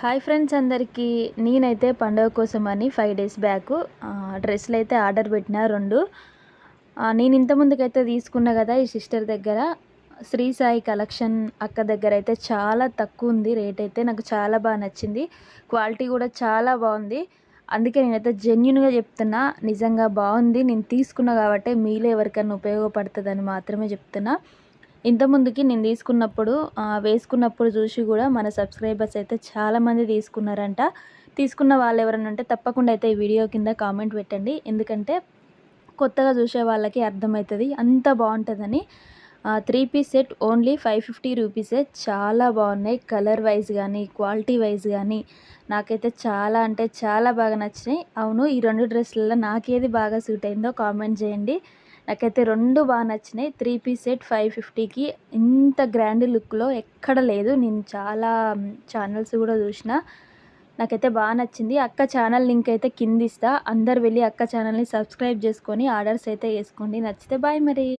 Hi friends అందరికీ. నేనైతే పండుగ కోసం అని ఫైవ్ డేస్ బ్యాక్ డ్రెస్సులు అయితే ఆర్డర్ పెట్టిన రెండు. నేను ఇంత ముందుకైతే తీసుకున్నా కదా ఈ సిస్టర్ దగ్గర. శ్రీ సాయి కలెక్షన్ అక్క దగ్గర అయితే చాలా తక్కువ ఉంది రేట్ అయితే నాకు చాలా బాగా నచ్చింది. క్వాలిటీ కూడా చాలా బాగుంది. అందుకే నేనైతే జెన్యున్గా చెప్తున్నా నిజంగా బాగుంది. నేను తీసుకున్నా కాబట్టి మీలో ఎవరికైనా ఉపయోగపడుతుందని మాత్రమే చెప్తున్నా. ఇంతకుముందుకి నేను తీసుకున్నప్పుడు వేసుకున్నప్పుడు చూసి కూడా మన సబ్స్క్రైబర్స్ అయితే చాలామంది తీసుకున్నారంట. తీసుకున్న వాళ్ళు ఎవరైనా ఉంటే తప్పకుండా అయితే ఈ వీడియో కింద కామెంట్ పెట్టండి. ఎందుకంటే కొత్తగా చూసే వాళ్ళకి అర్థమవుతుంది. అంత బాగుంటుందని three piece set only five fifty రూపీసే చాలా బాగున్నాయి. కలర్ వైజ్ కానీ క్వాలిటీ వైజ్ కానీ నాకైతే చాలా అంటే చాలా బాగా నచ్చినాయి. అవును ఈ రెండు డ్రెస్లలో నాకేది బాగా సూట్ అయిందో కామెంట్ చేయండి. నాకైతే రెండు బాగా నచ్చినాయి. త్రీ పీస్ సెట్ ఫైవ్ ఫిఫ్టీకి. ఇంత గ్రాండ్ లుక్లో ఎక్కడ లేదు. నేను చాలా ఛానల్స్ కూడా చూసిన. నాకైతే బాగా నచ్చింది. అక్క ఛానల్ లింక్ అయితే కింద ఇస్తా అందరు వెళ్ళి అక్క ఛానల్ని సబ్స్క్రైబ్ చేసుకొని ఆర్డర్స్ అయితే వేసుకోండి. నచ్చితే బాయ్ మరి.